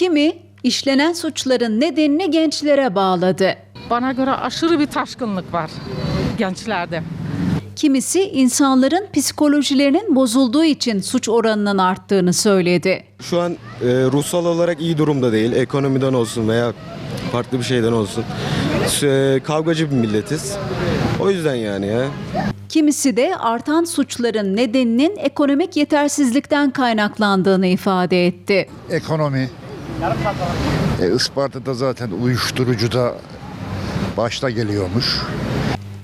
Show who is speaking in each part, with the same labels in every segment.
Speaker 1: kimi işlenen suçların nedenini gençlere bağladı.
Speaker 2: Bana göre aşırı bir taşkınlık var gençlerde.
Speaker 1: Kimisi insanların psikolojilerinin bozulduğu için suç oranının arttığını söyledi.
Speaker 3: Şu an e, ruhsal olarak iyi durumda değil. Ekonomiden olsun veya farklı bir şeyden olsun. E, kavgacı bir milletiz. O yüzden yani ya.
Speaker 1: Kimisi de artan suçların nedeninin ekonomik yetersizlikten kaynaklandığını ifade etti.
Speaker 4: ekonomi. E, Isparta'da zaten uyuşturucu da başta geliyormuş.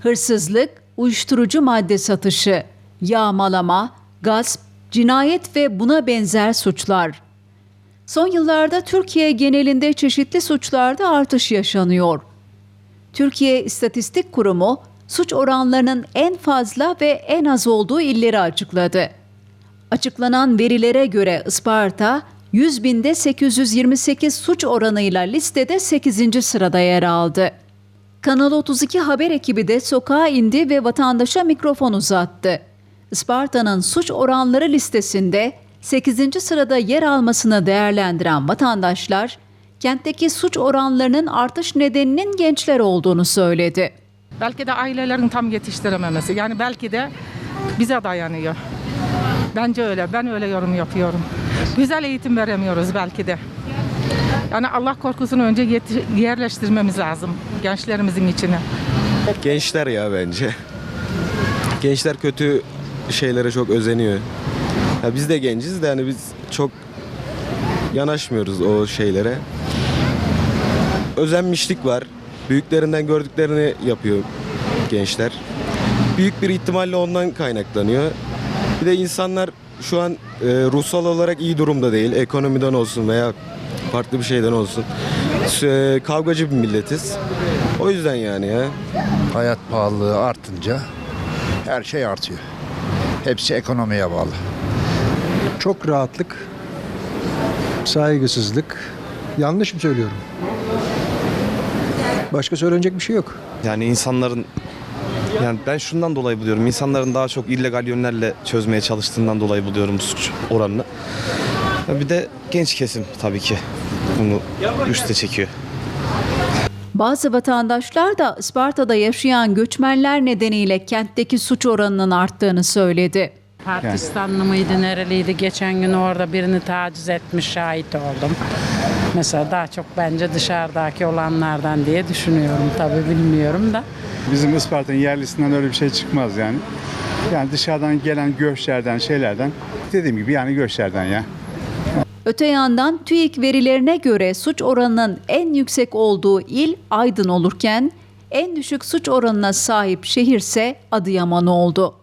Speaker 1: Hırsızlık, uyuşturucu madde satışı, yağmalama, gasp, cinayet ve buna benzer suçlar. Son yıllarda Türkiye genelinde çeşitli suçlarda artış yaşanıyor. Türkiye İstatistik Kurumu suç oranlarının en fazla ve en az olduğu illeri açıkladı. Açıklanan verilere göre Isparta 100 binde 828 suç oranıyla listede 8. sırada yer aldı. Kanal 32 haber ekibi de sokağa indi ve vatandaşa mikrofon uzattı. Isparta'nın suç oranları listesinde 8. sırada yer almasını değerlendiren vatandaşlar, kentteki suç oranlarının artış nedeninin gençler olduğunu söyledi.
Speaker 2: Belki de ailelerin tam yetiştirememesi. Yani belki de bize dayanıyor. Bence öyle. Ben öyle yorum yapıyorum. Güzel eğitim veremiyoruz belki de. Yani Allah korkusunu önce yerleştirmemiz lazım gençlerimizin içine.
Speaker 3: Gençler ya bence. Gençler kötü şeylere çok özeniyor. Ya biz de genciz de yani biz çok yanaşmıyoruz o şeylere. Özenmişlik var. Büyüklerinden gördüklerini yapıyor gençler. Büyük bir ihtimalle ondan kaynaklanıyor. Bir de insanlar şu an e, ruhsal olarak iyi durumda değil. Ekonomiden olsun veya farklı bir şeyden olsun. E, kavgacı bir milletiz. O yüzden yani ya.
Speaker 4: Hayat pahalılığı artınca her şey artıyor. Hepsi ekonomiye bağlı.
Speaker 5: Çok rahatlık, saygısızlık. Yanlış mı söylüyorum? Başka söylenecek bir şey yok.
Speaker 6: Yani insanların yani ben şundan dolayı buluyorum. İnsanların daha çok illegal yönlerle çözmeye çalıştığından dolayı buluyorum bu suç oranını. Bir de genç kesim tabii ki bunu üste çekiyor.
Speaker 1: Bazı vatandaşlar da Isparta'da yaşayan göçmenler nedeniyle kentteki suç oranının arttığını söyledi.
Speaker 7: Pakistanlı mıydı, nereliydi? Geçen gün orada birini taciz etmiş şahit oldum. Mesela daha çok bence dışarıdaki olanlardan diye düşünüyorum. Tabii bilmiyorum da.
Speaker 8: Bizim Isparta'nın yerlisinden öyle bir şey çıkmaz yani. Yani dışarıdan gelen göçlerden, şeylerden dediğim gibi yani göçlerden ya.
Speaker 1: Öte yandan TÜİK verilerine göre suç oranının en yüksek olduğu il Aydın olurken en düşük suç oranına sahip şehirse Adıyaman oldu.